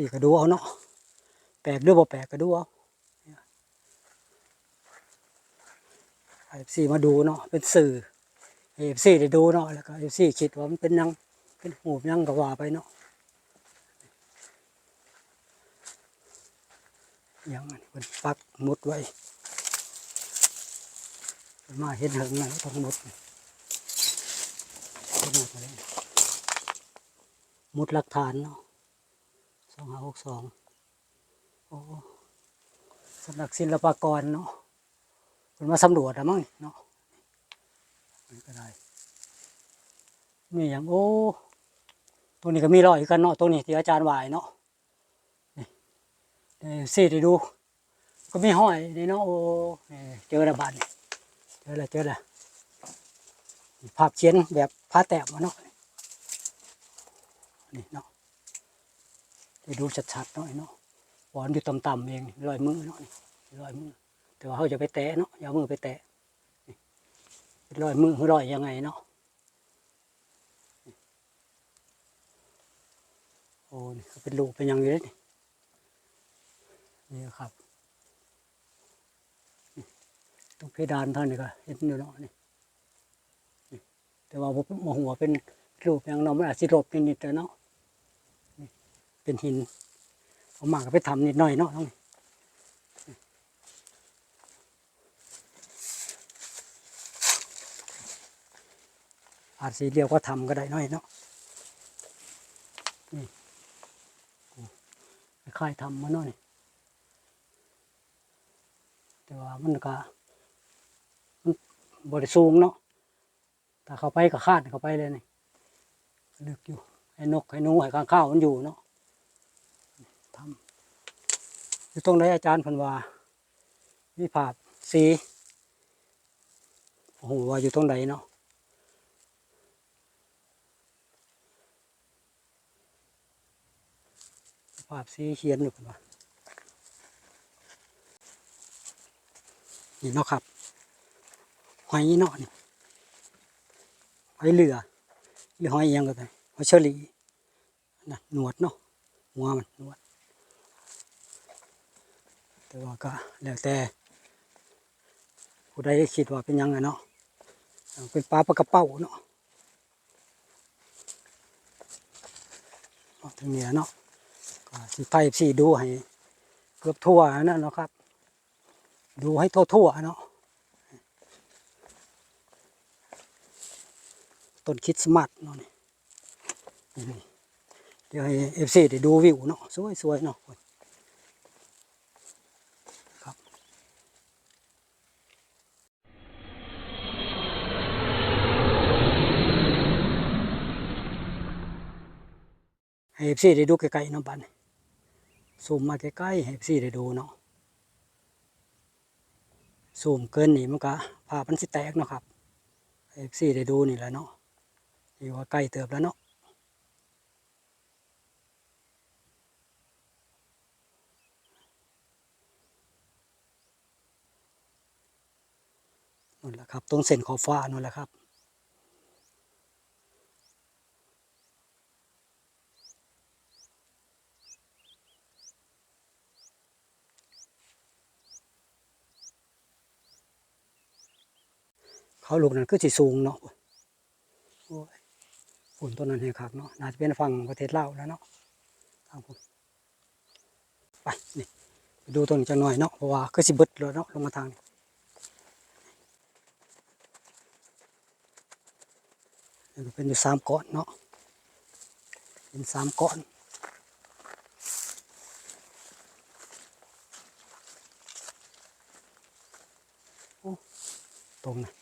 สี่ก็ดูเอาเนาะแปลกหรือบ่แปลกก็ดูเอาเอฟซีมาดูเนาะเป็นสื่อเอฟซีได้ดูเนาะแล้วก็เอฟซีคิดว่ามันเป็นหยังเป็นหูบหยังก็ว่าไปเนาะหยังอันนี้เป็นปักมุดไว้เพิ่นมาเห็นเหิงนะต้องมุดมุดอะไรมุดหลักฐานเนาะ องห้าหกสองโอ้สำนักศิลปากรเนาะเป็นมาสำรวจอะมั้งเนาะนี่ก็ได้มีอย่างโอ้ตรงนี้ก็มีรอยอยู่กันเนาะตรงนี้ที่อาจารย์วายเนาะนี่นี่สิได้ดู ก็มีห้อยนี่เนาะโอ้เจอระบาดเจอล้วเจอล้วนี่ภาพเขียนแบบผ้าแตกมาเนาะนี่เนาะ ได้ดูชัดๆเนาะไอ้เนาะวอนอยู่ต่ำๆเองรอยมือเนาะนี่รอยมือ แต่ว่าเขาจะไปแตะเนาะอย่ามือไปแตะนี่เป็นรอยมือหรือยยังไงเนาะโอ้นี่เป็นลูกเป็นอยังอยู่เลยนี่นี่ครับตรงเพดานท่านนี่ก็เห็นอยู่เนาะนี่แต่ว่าผมหัวเป็นรูปอย่างเนาะมันอาจสิหลบนิดๆแต่เนาะ เป็นหินเอามาก็ไปทำนิดหน่อยเนาะน้อาจสีเรียวก็ทำก็ได้น้อยเนาะนี่คล้ายทำมาหน่อยแต่ว่ามันก็มันบริสูงเนาะถ้าเข้าไปก็คาดเข้าไปเลยนี่ลึกอยู่ให้นกให้นูให้ข้างข้าวมันอยู่เนาะทำ อยู่ตรงไหนอาจารย์พันว่ามีภาพสีโอ้โหว่าอยู่ตรงไหนเนาะภาพสีเขียนอยู่กันว่านี่เนาะครับหอยเนาะนี่หอยเหลือหรือหอยอิหยังก็ได้หอยเชอรี่นะหนวดเนาะหัวมันหนวด แต่ว่าก็แล้วแต่ผู้ใดคิดว่าเป็นยังไงเนาะเป็นปลาปลากระเป้าเนาะเอาทางเหนือเนาะก็สิไทยสีดูให้เกือบทั่วนั่นเนาะครับ ดูให้ทั่วทั่วเนาะต้นคิดสมัสเนาะนี่นี่เดี๋ยวให้เอฟซีได้ดูวิวเนาะสวยๆเนาะครับให้ เอฟซีได้ดูไกล้ๆเนาะบัดนี้ซูมมาใกล้ๆให้พี่ได้ดูเนาะซูมเกินนี่มันก็ภาพมันสิแตกเนาะครับให้พี่ได้ดูนี่แหละเนาะอยู่ว่าใกล้เติบแล้วเนาะนั่นแหละครับตรงเส้นขอบฟ้านั่นแหละครับ เขาลูกนั้นคือสิสูงเนาะโอ้ยฝุ่นต้นนั้นแห้งคักเนาะน่าจะเป็นฝั่งประเทศลาวแล้วเนาะทางผมไปนี่ไปดูต้นจังหน่อยเนาะเพราะว่าคือสิบดเลยเนาะลงมาทางนี้เป็นอยู่สามก้อนเนาะเป็นสามก้อนตรงนั้น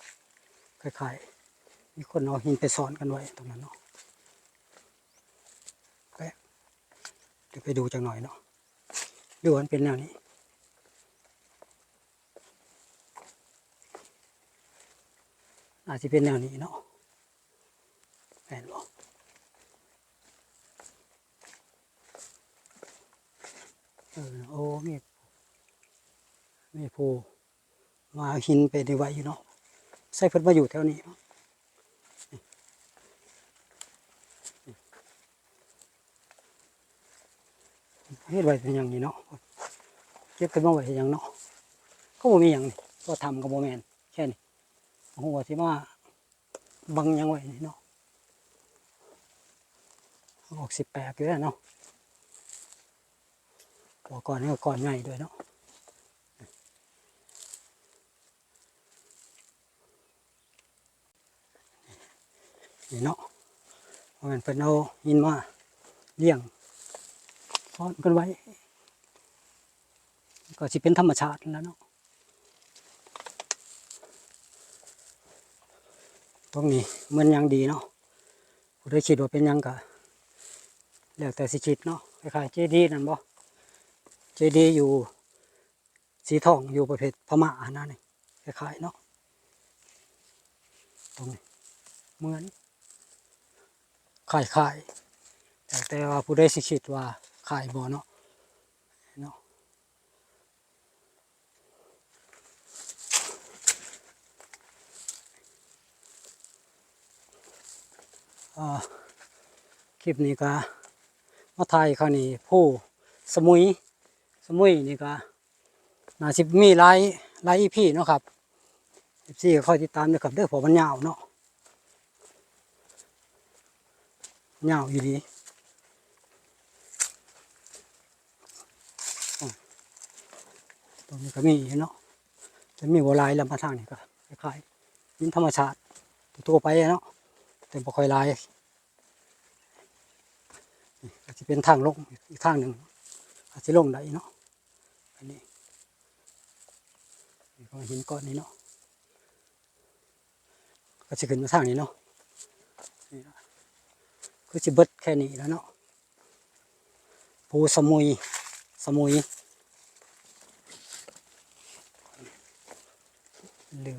คล้ายๆมีคนเอาหินไปซ้อนกันไว้ตรงนั้นเนาะแปะเดี๋ยวไปดูจังหน่อยเนาะดูมันเป็นแนวนี้อาจจะเป็นแนวนี้เนาะแม่นบ่เออโอ้มีมีผู้มาเอาหินไปในไว้อยู่เนาะ ใส่เพิ่นมาอยู่แถวนี้เนาะเฮ็ดไว้เป็นหยังนี่เนาะเก็บขึ้นมาไว้เป็นหยังเนาะก็บ่มีหยังนี่ก็ทำก็บ่แม่นแค่นี้หัวสิมาบังยังไว้นี่เนาะออกสิบแปดอยู่แล้วเนาะก่อก่อนนี่ก็ก่อนใหญ่ด้วยเนาะ นี่เนาะเพราะมันเป็นเอาหินมาเลี้ยงซ้อนกันไว้ ก็สิเป็นธรรมชาติแล้วเนาะตรงนี้มันยังดีเนาะผู้ได้คิดว่าเป็นยังกะแล้วแต่สิคิดเนาะคล้ายๆเจดีนั่นบ่เจดีอยู่สีทองอยู่ประเภทพม่านั่นนี่คล้ายๆเนาะตรงนี้เหมือน ขายขายแต่แต่ว่าผู้ได้สิคิดว่าขายบ่เนาะเนาะอ่าคลิปนี้ก็มาถ่ายคราวนี้ผู้สมุยสมุยนี่ก็น่าสิมีหลายหลายอีพีเนาะครับสี่ก็คอยติดตามด้วยครับเด้อเพอมันยาวเนาะ ยาวอยู่ดีตรงนี้ก็มีเนาะจะมีบัวลายลำมาทางนี่ก็คล้ายๆยินธรรมชาติตัวไปเนาะแต่บ่ค่อยลายนี่ก็จะเป็นทางลงอีกทางหนึ่งอาจจะลงได้เนาะอันนี้ก็หินก้อนนี้เนาะก็จะขึ้นมาทางนี้เนาะ ก็จะเบิดแค่นี้แล้วเนาะภูสมุย สมุยหรือ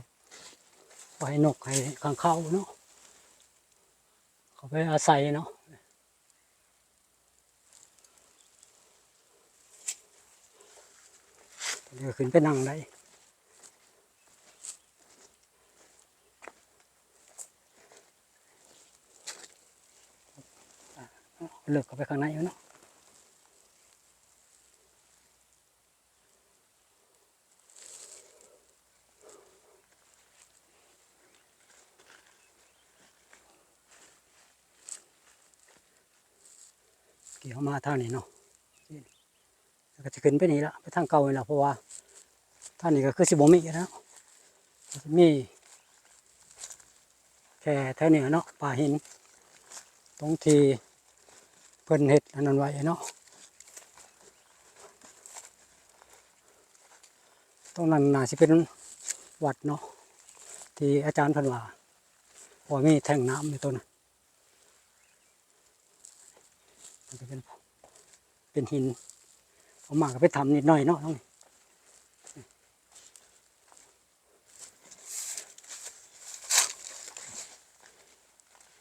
ไว้นกให้ข้างเข้าเนาะเขาไปอาศัยเนาะเดี๋ยวขึ้นไปนั่งได้ เลือกเข้าไปข้างในอยู่เนาะเกี่ยวมาทางนี้เนาะก็จะขึ้นไปนี่ละไปทางเก่านี่ละเพราะว่าทางนี้ก็คือสิบมีแล้วมีแค่แถวนี้เนาะป่าหินตรงที่ เพิ่นเห็ดอันนั้นไว้เนาะตรงนั้นน่าจะเป็นวัดเนาะที่อาจารย์เพันว่าเพอมีแท่งน้ำในตัวนั้นมันจะเป็นเป็นหินเอามาก็ไปทำนิดหน่อยเนาะตรงนี้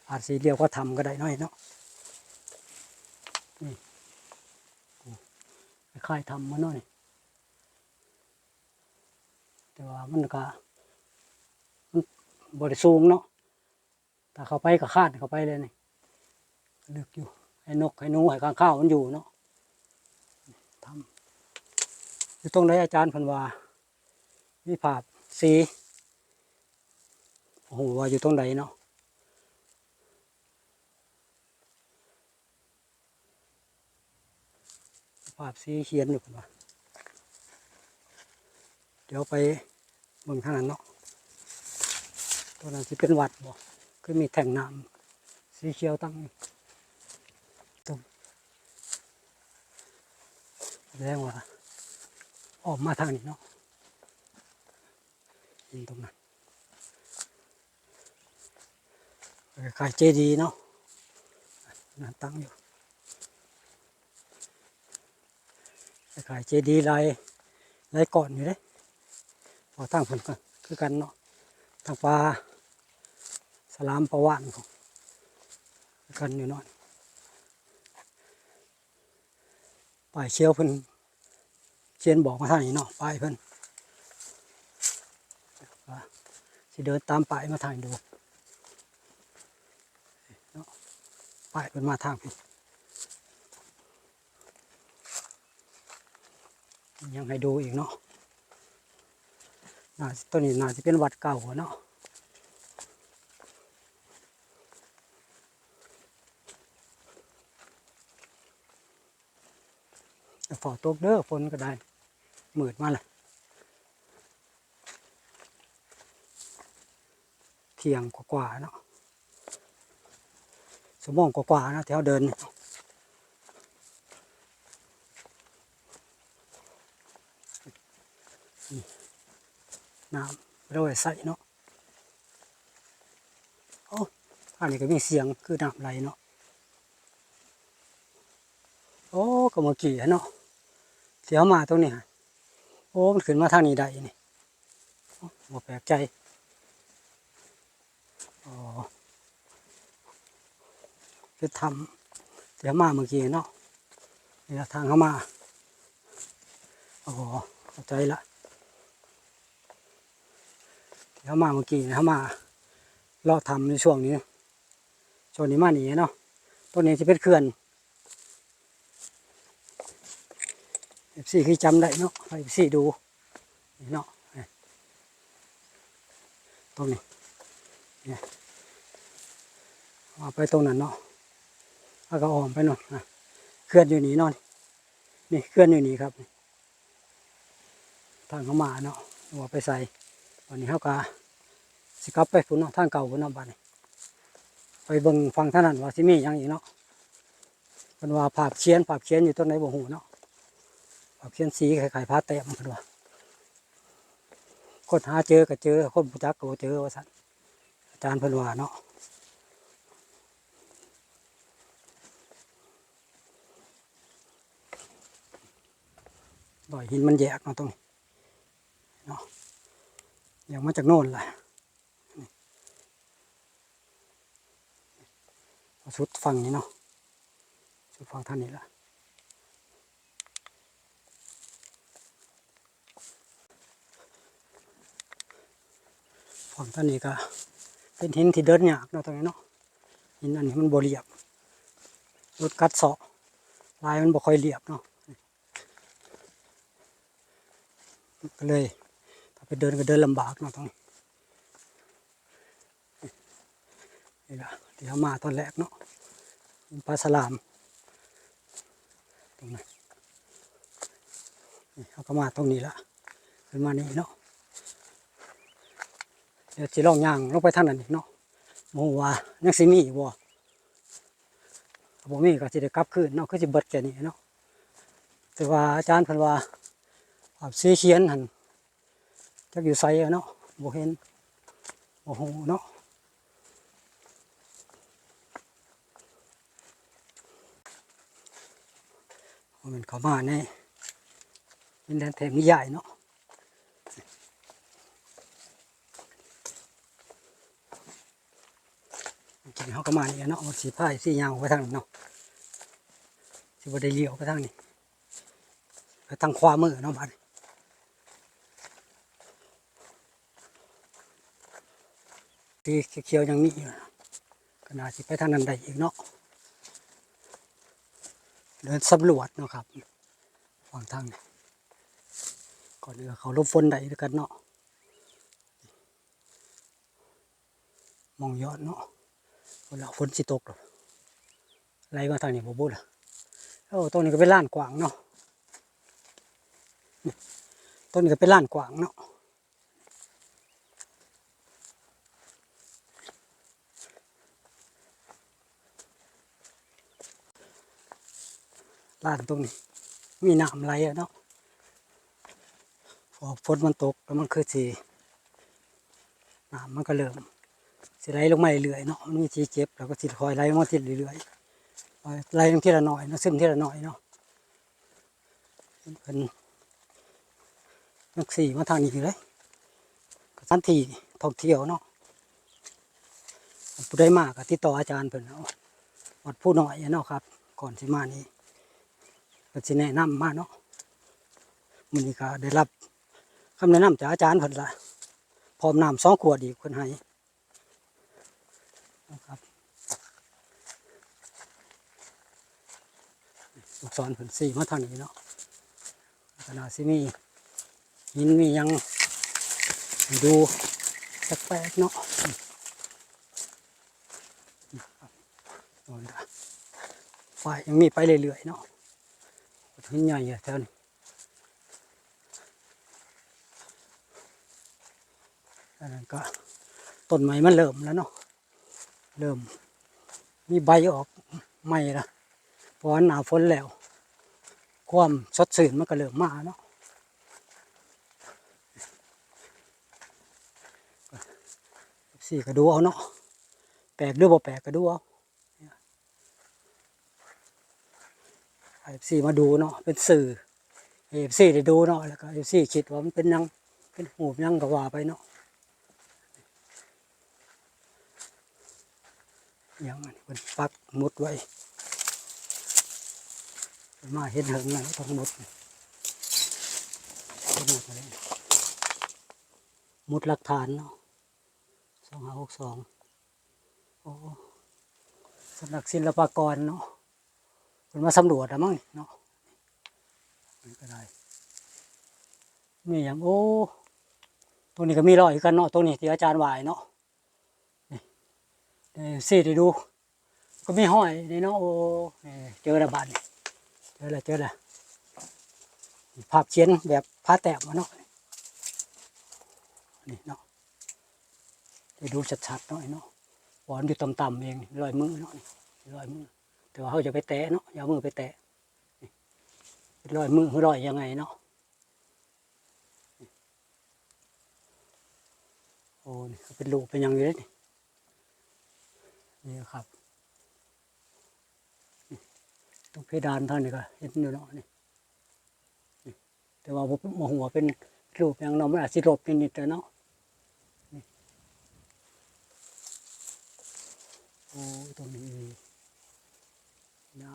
อาจสีเดียวก็ทำก็ได้หน่อยเนาะ นี่คลายทำมาหน่อยแต่ว่ามันก็มันบริสูงเนาะถ้าเขาไปก็คาดเขาไปเลยนี่ลึกอยู่ให้นกให้หนูให้ข้างข้าวมันอยู่เนาะทำอยู่ตรงไหนอาจารย์พันวามีภาพสีโอ้โหว่าอยู่ตรงไหนเนาะ ภาพสีเขียนอยู่เพิ่นว่าเดี๋ยวไปเมืองทางนั้นเนาะตัวนั้นจะเป็นวัดบ่คือมีแท่งน้ำสีเขียวตั้งตรงแดงว่าออกมาทางนี้เนาะยินตรงนั้นคล้ายเจดีเนาะนั่นตั้งอยู่ คล้ายเจดีลายลายก่อนอยู่เด้พอตั้งผลกันคือกันเนาะทางปลาสลามปลาว่านของกันอยู่เนาะป้ายเชียวเพิ่นเชียนบอกมาทางนี้เนาะป้ายเพิ่นสิเดินตามป้ายมาทางดูเนาะป้ายเพิ่นมาทางพี่ ยังให้ดูอีกเนาะน่าตัวนี้น่าจะเป็นวัดเก่าเนาะแต่ฝอตกเด้อฝนก็ได้มืดมาเลยเที่ยงกว่าๆเนาะสมองกว่าๆนะแถวเดิน น้ำเราใส่เนาะโอ้อันนี้ก็มีเสียงคือน้ำไหลเนาะโอ้ก็เมื่อกี้เนาะเสียวมาตรงนี้โอ้มันขึ้นมาทางนี้ได้นี่โอ้บ่แปลกใจอ๋อจะทำเสียวมาเมื่อกี้เนาะนี่ทางเข้ามาอ๋อเข้าใจละ เสียวมาเมื่อกี้เข้ามาเราทำในช่วงนี้ช่วงนี้มาหนีเนาะต้นนี้จะเป็นเขื่อนเอฟซีคือจำได้เนาะเอฟซีดูนี่เนาะตรงนี้เนี่ยเอาไปตรงนั้นเนาะแล้วก็ออมไปโน่นนะเคลื่อนอยู่นี่เนาะนี่เคลื่อนอยู่นี่ครับทางเข้ามาเนาะเอาไปใส่ วันนี้เขาก็สิกลับไปพุ่นเนาะท่างเก่าพุ่นเนาะบ้านนี้ไปเบิ่งฟังท่านนั้นว่าสิมียังอีกเนาะเป็นว่าภาพเขียนภาพเขียนอยู่ต้นไหนบ่หูเนาะเอาเขียนสีคล้ายๆผ้าแต้มกันว่าคนหาเจอก็เจอคนผู้จักก็เจอว่าสันอาจารย์เพิ่นว่าเนาะดอยหินมันแยกเนาะตรงนี้เนาะ อย่างมาจากโน่นแหละนี่เอาสุดฝั่งนี้เนาะสุดฝั่งท่านนี้ละฝั่งท่านนี้ก็เป็นหินที่เดินยากเนาะตรงนี้เนาะหินอันนี้มันบเรียบรถกัดเสาะลายมันบ่ค่อยเรียบเนาะก็เลย ไปเดินก็เดินลำบากเนาะตรงนี้นี่ละที่เขามาตอนแรกเนาะปลาสลามตรงนี้นี่เขาก็มาตรงนี้ละขึ้นมานี่เนาะเดี๋ยวสิลองย่างลงไปทางนั้นอีกเนาะโมว่ายังสิมีอีกบ่บ่มีก็สิได้กลับคืนเนาะคือสิเบิดแค่นี้เนาะแต่ว่าอาจารย์เพิ่นว่าภาพสีเขียนหั่น จักอยู่ไสอะเนาะบ่เห็นบ่ฮู้เนาะมันเข้ามาในดินแดนแถบนี้ใหญ่เนาะจริงเขาก็มาเนี่ยเนาะสีผ้าสียาวไปทางนั้เนาะสีบได้เลี้ยวไปทางนี้ไปทางขวามือเนาะบ้าน สีเขียวๆอย่างนี้อยู่นะก็น่าสิไปทางนั้นได้อีกเนาะเดินสำรวจเนาะครับฝั่งทางนี้ก่อนเอือเขาลบฝนได้ด้วยกันเนาะมองยอดเนาะเวลาฝนสิตกหรอไหลมาทางนี้บ่บุล่ะโอ้ตรงนี้ก็เป็นล้านกว้างเนาะตรงนี้ก็เป็นล้านกว้างเนาะ ล้านตรงนี้ มีน้ำไหลอะเนาะพอฝนมันตกแล้วมันคือสีน้ำมันก็เริ่มสิไหลลงมาเรื่อยๆเนาะมันมีทีเจ็บแล้วก็สิคอยไหลมาทีเรื่อยๆไหลลงทีละหน่อยนะซึมทีละหน่อยเนาะเป็นนักสี่มาทางนี้เลยก็ทันทีท่องเที่ยวเนาะผู้ได้มากก็ติดต่ออาจารย์เพิ่นเอาวัดผู้น้อยเนาะครับ ก่อนสิมานี้ ก็สิแนะนำมาเนาะมื้อนี้ก็ได้รับคำแนะนำจากอาจารย์เพิ่นละพร้อมน้ำสองขวดอีกเพิ่นให้นะครับลูกศรผลสีมาทางนี้เนาะขนาดสิมีหินมียังดูแปลกๆเนาะโอ้ยนะไฟยังมีไปเรื่อยๆเนาะ หินใหญ่แถวนี้อันนั้นก็ต้นไม้มันเริ่มแล้วเนาะเริ่ม มีใบออกใหม่ละเพราะว่าหนาฝนแล้ว ความสดชื่นมันก็เริ่มมาเนาะสี่ก็ดูเอาเนาะแปลกหรือบ่แปลกก็ดูเอา ไอฟซีมาดูเนาะเป็นสื่อเอฟซีได้ดูเนาะแล้วก็เอฟซีคิดว่ามันเป็นยังเป็นหูยังก็ว่าไปเนาะยังอันนี้เป็นปักมุดไว้มาเห็นเหงนะต้องมุดนี่เห็นมุดมุดหลักฐานเนาะสองห้าหกสองโอ้สำนักศิลปากรเนาะ เป็นมาสำรวจอะมั้งเนาะนี่ก็ได้นี่อย่างโอ้ตรงนี้ก็มีรอยกันเนาะตรงนี้ที่อาจารย์วายเนาะนี่เดี๋ยวสิได้ดู ก็มีห้อยนี่เนาะโอ้เจอระบาดเจอล้วเจอล้วภาพเขียนแบบผ้าแตกมาเนาะนี่เนาะได้ดูชัดๆเนาะไอ้เนาะบอนอยู่ต่ำๆเองรอยมือเนาะนี่รอยมือ แต่ว่าเขาจะไปแตะเนาะอย่ามือไปแตะเป็นรอยมือรอยยังไงเนาะโอ้นี่เป็นลูกเป็นอยังไงเลยนี่นี่ครับตรงเพดานท่านนี้ก็เห็นอยู่เนาะนี่นี่แต่ว่าผมมองหัวเป็นรูปย่างเนาะมันอาจสิหลบนิดๆแต่เนาะโอ้ตรงนี้ นะ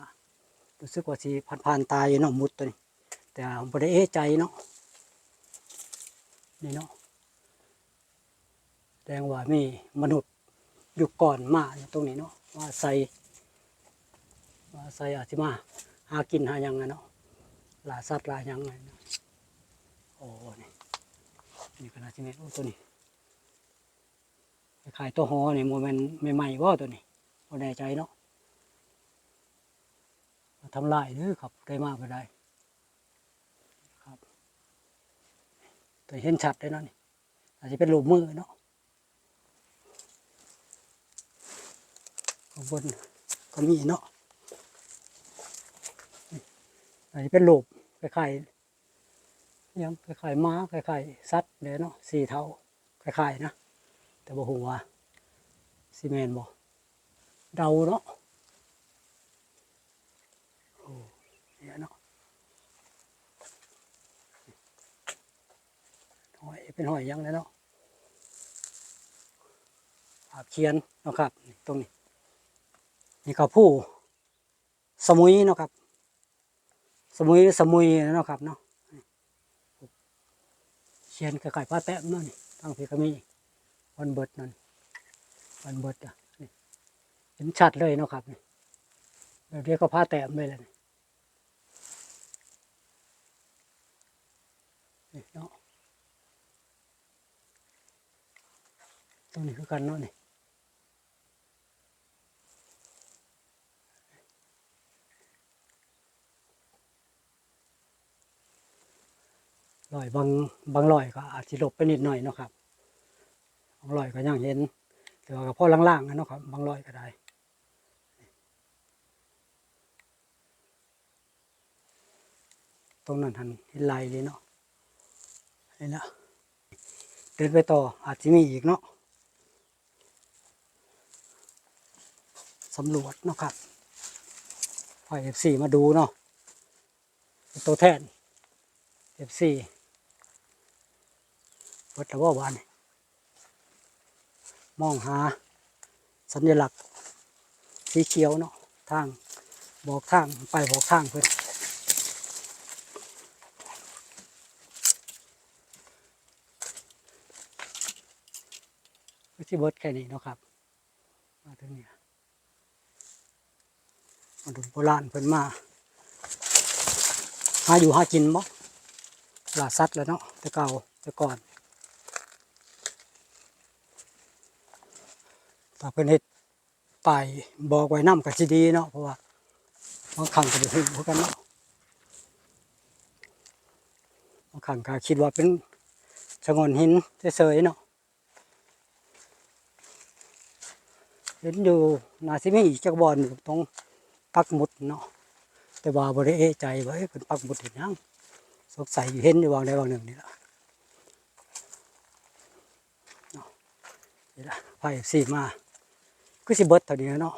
รู้สึกว่าสิผ่านผ่านตายเนาะมุดตัวนี้ แต่ผมบ่ได้เอะใจเนาะนี่เนาะแสดงว่ามีมนุษย์อยู่ก่อนมาอยู่ตรงนี้เนาะว่าใส่ว่าใส่อาจจะมา หากินหายังไงเนาะหลาสัตว์หลายังไงโอ้นี่นี่ก็น่าจะเป็นโอ้ตัวนี้คล้ายตัวหอนี่มันเป็นใหม่ๆว่าตัวนี้บ่แน่ใจเนาะ ทำลายเด้อครับได้มากก็ได้ครับแต่เห็นชัดเลยเนาะนี่อาจจะเป็นรูปมือเนาะข้างบนก็มีเนาะอาจจะเป็นรูปคล้ายๆยังคล้ายๆม้าคล้ายๆสัตว์เด้อเนาะสี่เท้าคล้ายๆนะ แต่บ่ฮู้ว่าซีเมนบ่เดาเนาะ เนี่ยเนาะหอย เป็นหอยยังเลยเนาะอาบเคียนเนาะครับตรงนี้ นี่เขาผู้สมุยเนาะครับ สมุยสมุยเนาะครับเนาะเขียนคล้ายๆป้าแต้มเนาะนี่ตั้งพี่ก็มีวันเบิดนั่นวันเบิดอะเห็นชัดเลยเนาะครับนี่แบบเรียกก็ผ้าแต้มเลยแหละนี่นี่เนาะ ตรงนี้คือกันเนาะนี่ลอยบางบางลอยก็อาจจะหลบไปนิดหน่อยเนาะครับบางลอยก็ยังเห็น แต่ว่าก็พอล่างๆนะเนาะครับบางลอยก็ได้ตรงนั้นหันเห็นลายเลยเนาะนี่นะเดินไปต่ออาจจะมีอีกเนาะ สำรวจเนาะครับไฟเอฟซีมาดูเนาะตัวแทนเอฟซีวัดละวบานนี่มองหา สัญลักษณ์ สีเขียวเนาะทางบอกทางไปบอกทางเพื่อนที่เบิร์ดแค่นี้เนาะครับ มาถึงเนี่ย ดูโบราณเพิ่นมาหาอยู่หากินบ่ลาสัตว์แล้วเนาะแต่เก่าแต่ก่อนถ้าเพิ่นเฮ็ดป้ายบอกไว้นำก็สิดีเนาะเพราะว่าบางครั้งก็บ่ฮู้คือกันเนาะบางครั้งก็คิดว่าเป็นชะงอนหินเฉยๆเนาะเห็นอยู่นาสิมีอีกจักบอนอยู่ตรง ปักหมุดเนาะแต่ว่าบ่ได้เอใจว่าเอ๊ะเพิ่นปักหมุดเห็นยังสงสัยอยู่เห็นอยู่วางใดวางหนึ่งนี่ละเนาะนี่ละไฟสีมาคือสิเบิดเท่านี้เนาะ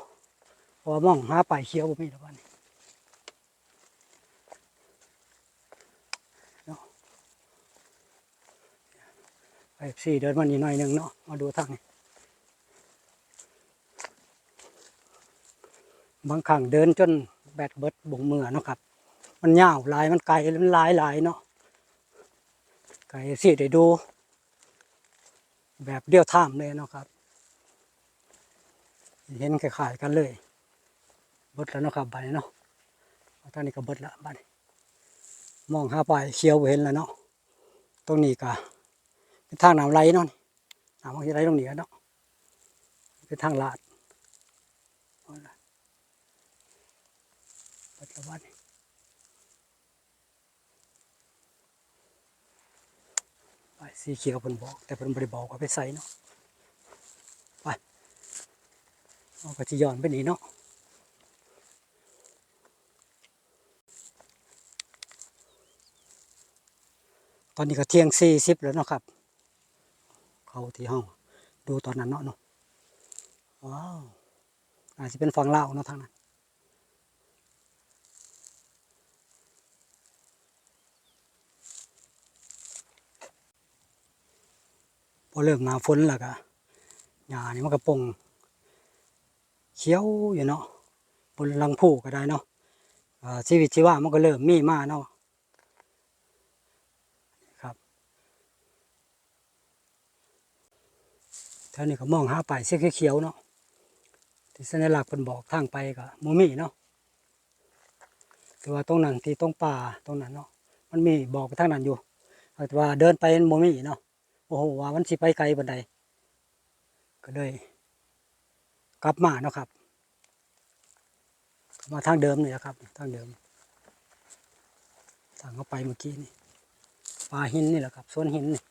เพราะมองหาไปเขียวบ่มีแล้วบ้านนี้เนาะไฟสีเดินมานี่หน่อยหนึ่งเนาะมาดูทางนี้ บางครั้งเดินจนแบตเบิดบ่งมือเนาะครับ มันยาวหลายมันไกลมันหลายหลายเนาะไกลสิได้ดู แบบเดียวท่ามเลยเนาะครับ เห็นคล้ายๆกันเลยเบิดแล้วเนาะครับบ้านนี้เนาะเอาท่างนี้ก็เบิดล้วบ้านนี้มองหาไปเขียวเห็นแล้วเนาะตรงนี้ก็เป็นทางน้ำไหลเนาะน้ำไหลตรงนี้เนาะเป็นทางลาดเอาล่ะ เบิดแล้วบ้านไปสีเขียวเพิ่นบอก แต่เพิ่นบ่ได้บอกว่าไปใส่เนาะไปเอาก็สิย้อนไปนี่เนาะตอนนี้ก็เที่ยงสี่สิบแล้วเนาะครับ เขาที่ห้องดูตอนนั้นเนาะเนาะว้าวอาจจะเป็นฝั่งลาวเนาะทางนั้น พอเริ่มหนาฝนแล้วก็หญ้านี่มันก็ปงเขียวอยู่เนาะบนลังผู้ก็ได้เนาะชีวิตชีวามันก็เริ่มมีมาเนาะครับท่านี้ก็มองหาไปายสีเขียวเนาะที่สัญลักษณ์เพิ่นบอกทางไปก็บ่มีเนาะแต่ว่าตรงนั้นที่ตรงป่าตรงนั้นเนาะมันมีบอกทางนั้นอยู่แต่ว่าเดินไปมันบ่มีเนาะ โอ้โหว่ามันสิไปไกลบันไดก็เลย กลับมาเนาะครับ มาทางเดิมเละครับ ทางเดิมทางเข้าไปเมื่อกี้นี่ปลาหินนี่แหละครับสวนหินนี่